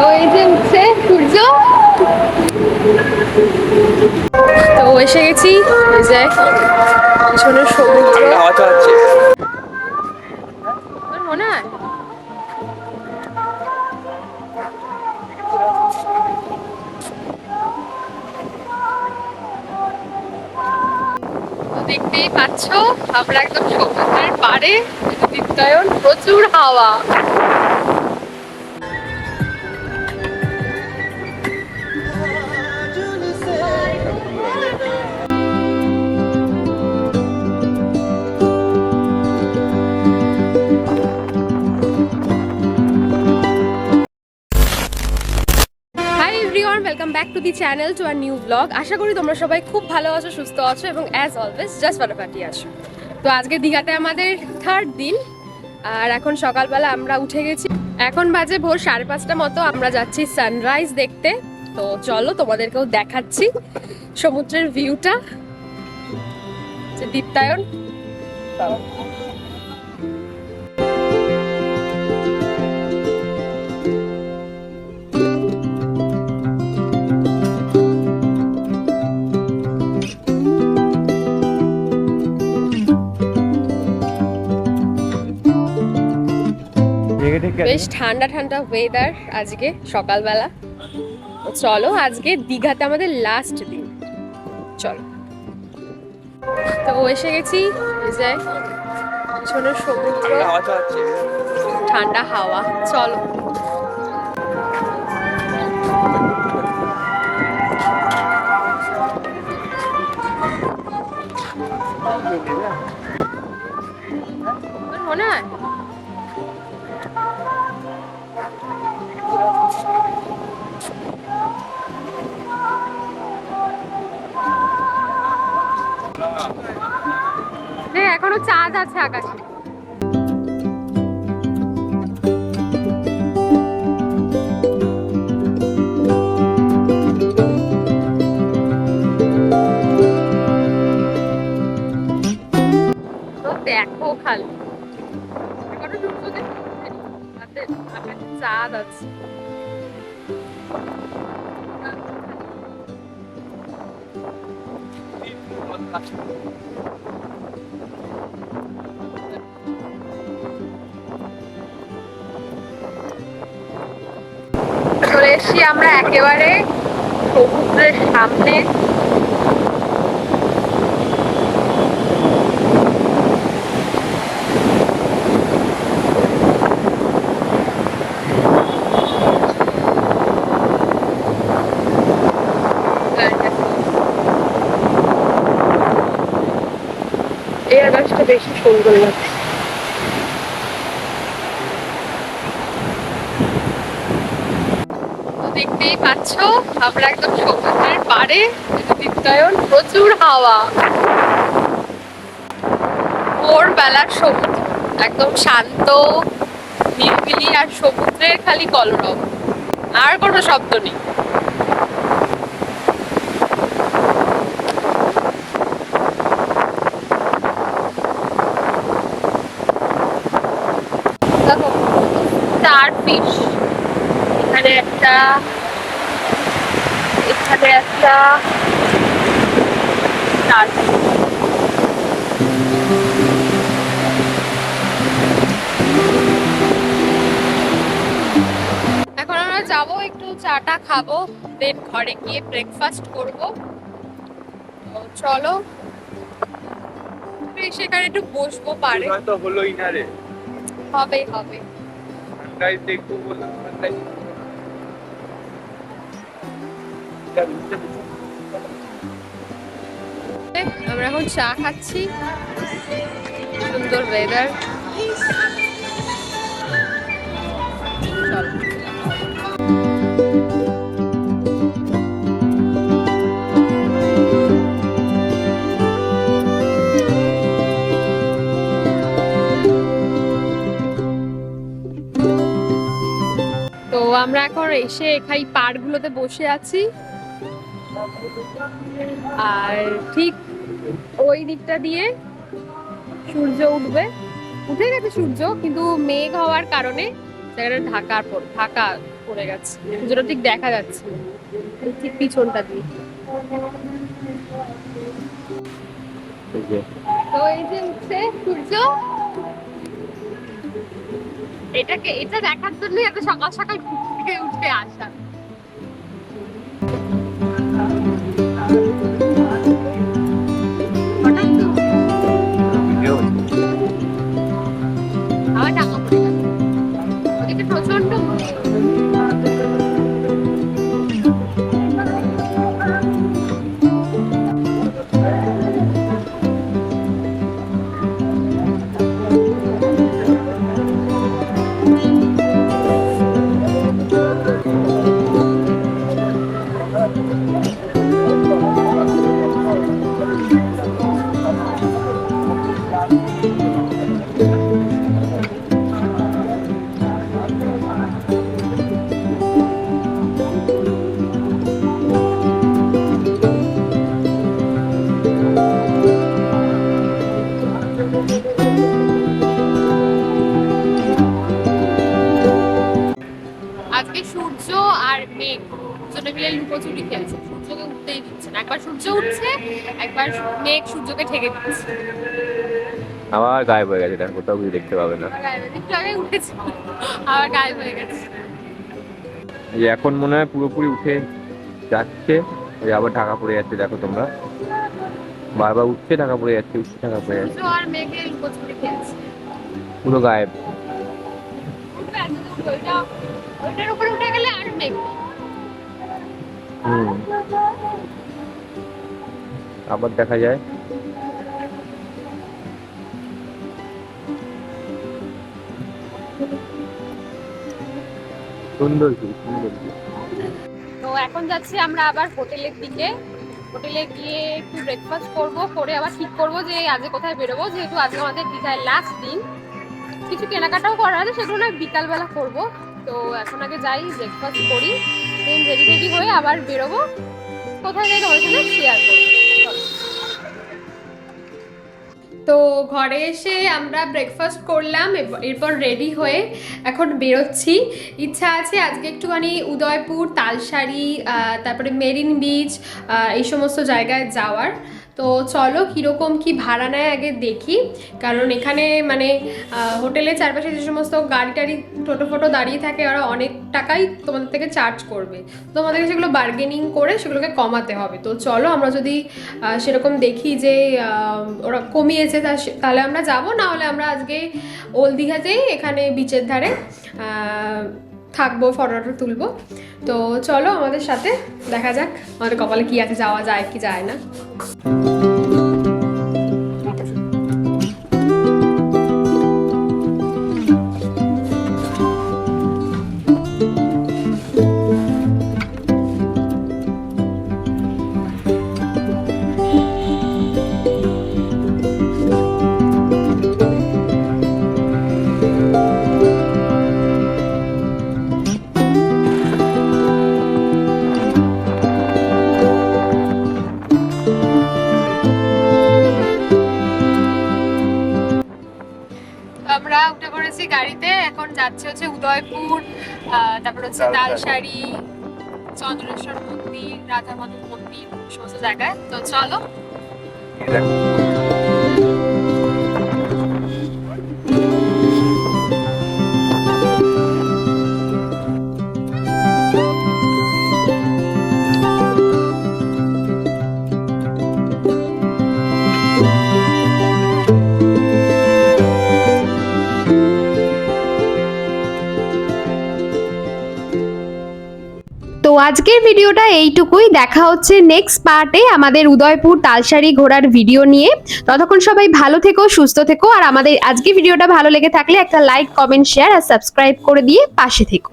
তো এই যে উঠছে সূর্য। তো এসে গেছি যে পিছনে সমুদ্র। মনে হয়? দেখতেই পাচ্ছ আমরা একদম সমুদ্রের পাড়ে দীপ্তায়ন প্রচুর হাওয়া to the channel to our new blog আশা করি তোমরা সবাই খুব ভালো আছো, সুস্থ আছো এবং অ্যাজ অলওয়েজ জাস্ট ফাটাফাটি আছো। তো আজকে দীঘাতে আমাদের থার্ড দিন। আর এখন সকালবেলা আমরা উঠে গেছি। এখন বাজে ভোর সাড়ে পাঁচটা মতো, আমরা যাচ্ছি সানরাইজ দেখতে। তো চলো তোমাদেরকেও দেখাচ্ছি সমুদ্রের ভিউটা দীপ্তায়ন। বেশ ঠান্ডা ঠান্ডা ওয়েদার আজকে সকালবেলা। তো চলো আজকে দীঘাতে আমাদের লাস্ট দিন। চলো। তো এসে গেছি এই ছোট সমুদ্র। ঠান্ডা হাওয়া চলো। এখনও চাঁদ আছে আকাশে। দেখো খালি। এখনও চাঁদ আছে। চলে এসছি আমরা একেবারে সমুদ্রের সামনে। আকাশটা বেশি সুন্দর লাগছে। দেখতেই পাচ্ছ, আমরা একদম সমুদ্রের দীপ্তায়ন প্রচুর হাওয়া। ভোরবেলার সমুদ্র, একদম শান্ত নিরিবিলি আর সমুদ্রের খালি কলরব। আর কোনো শব্দ নেই দেখো চার ফিশ এখানে একটা এখানে একটা এখন আমরা যাব একটু চাটা খাব দেন ঘরে গিয়ে ব্রেকফাস্ট করব। চলো সেখানে একটু বসবো পারে। হলোই না রে। হবে হবে। সানরাইজ দেখব বললাম সানরাইজ আমরা এখন চা খাচ্ছি। সুন্দর ওয়েদার তো আমরা এখন এসে এখানে পার্কগুলোতে বসে আছি। আর ঠিক ওই দিকটা দিয়ে সূর্য উঠবে। উঠে গেছে সূর্য কিন্তু মেঘ হওয়ার কারণে জায়গাটা ঢাকার পর ঢাকা পড়ে গেছে। পুজোটা ঠিক দেখা যাচ্ছে ঠিক পিছনটা দিয়ে। তো এই যে উঠছে সূর্য। এটাকে এটা দেখার জন্য এত সকাল সকাল থেকে উঠে আসা। আজকে সূর্য আর মেঘ দুজনে মিলে লুকোচুরি খেলছে। সূর্যকে উঠতেই দিচ্ছে না। একবার সূর্য উঠছে একবার মেঘ সূর্যকে ঠেকে দিচ্ছে। আবার গায়েব হয়ে গেছে দেখো কোথাও কিছু দেখতে পাবে না। একটু আগে উঠেছে। আবার গায়েব হয়ে গেছে। এই এখন মনে হয় পুরোপুরি উঠে যাচ্ছে এই আবার ঢাকা পড়ে যাচ্ছে দেখো তোমরা। বারবার উঠছে ঢাকা পড়ে যাচ্ছে উঠছে ঢাকা পড়ে যাচ্ছে। আর মেঘে লুকোচুরি খেলছে। পুরো গায়েব। উঠবে ওইটার উপরে উঠে গেলে আর মেঘ হুম। আবার দেখা যায়। সুন্দর সুন্দর তো এখন যাচ্ছি আমরা আবার হোটেলের দিকে। হোটেলে গিয়ে একটু ব্রেকফাস্ট করব করে আবার ঠিক করব যে আজকে কোথায় বেরোবো। যেহেতু আজকে আমাদের দীঘায় লাস্ট দিন। কিছু কেনাকাটাও করার আছে সেগুলো না বিকালবেলা করব। তো এখন আগে যাই ব্রেকফাস্ট করি দেন রেডি রেডি হয়ে আবার বেরোবো। কোথায় যাই তোমাদের সাথে শেয়ার করব। তো ঘরে এসে আমরা ব্রেকফাস্ট করলাম এরপর রেডি হয়ে এখন বেরোচ্ছি। ইচ্ছা আছে আজকে একটুখানি উদয়পুর তালসারি তারপরে মেরিন বিচ এই সমস্ত জায়গায় যাওয়ার। তো চলো কীরকম কি ভাড়া নেয় আগে দেখি। কারণ এখানে মানে হোটেলের চারপাশে যে সমস্ত গাড়ি টাড়ি, টোটো ফোটো দাঁড়িয়ে থাকে, ওরা অনেক টাকাই তোমাদের থেকে চার্জ করবে। তোমাদেরকে সেগুলো বার্গেনিং করে সেগুলোকে কমাতে হবে। তো চলো আমরা যদি সেরকম দেখি যে ওরা কমিয়েছে তাহলে আমরা যাব, না হলে আমরা আজকে ওল্ড দীঘাতেই এখানে বিচের ধারে থাকব ফটোটা তুলবো। তো চলো আমাদের সাথে দেখা যাক, আমাদের কপালে কি আছে, যাওয়া যায়, কি যায় না। পড়েছি গাড়িতে এখন যাচ্ছে হচ্ছে উদয়পুর আহ, তারপর হচ্ছে। তালসারি চন্দ্রেশ্বর মন্দির রাধা মাধব মন্দির সমস্ত জায়গায়। তো চলো। আজকের ভিডিওটা এইটুকুই। দেখা হচ্ছে নেক্সট পার্টে আমাদের উদয়পুর তালসারি ঘোরার ভিডিও নিয়ে। ততক্ষণ সবাই ভালো থেকো, সুস্থ থেকো, আর আমাদের আজকে ভিডিওটা ভালো লেগে থাকলে একটা লাইক কমেন্ট শেয়ার আর সাবস্ক্রাইব করে দিয়ে পাশে থেকো।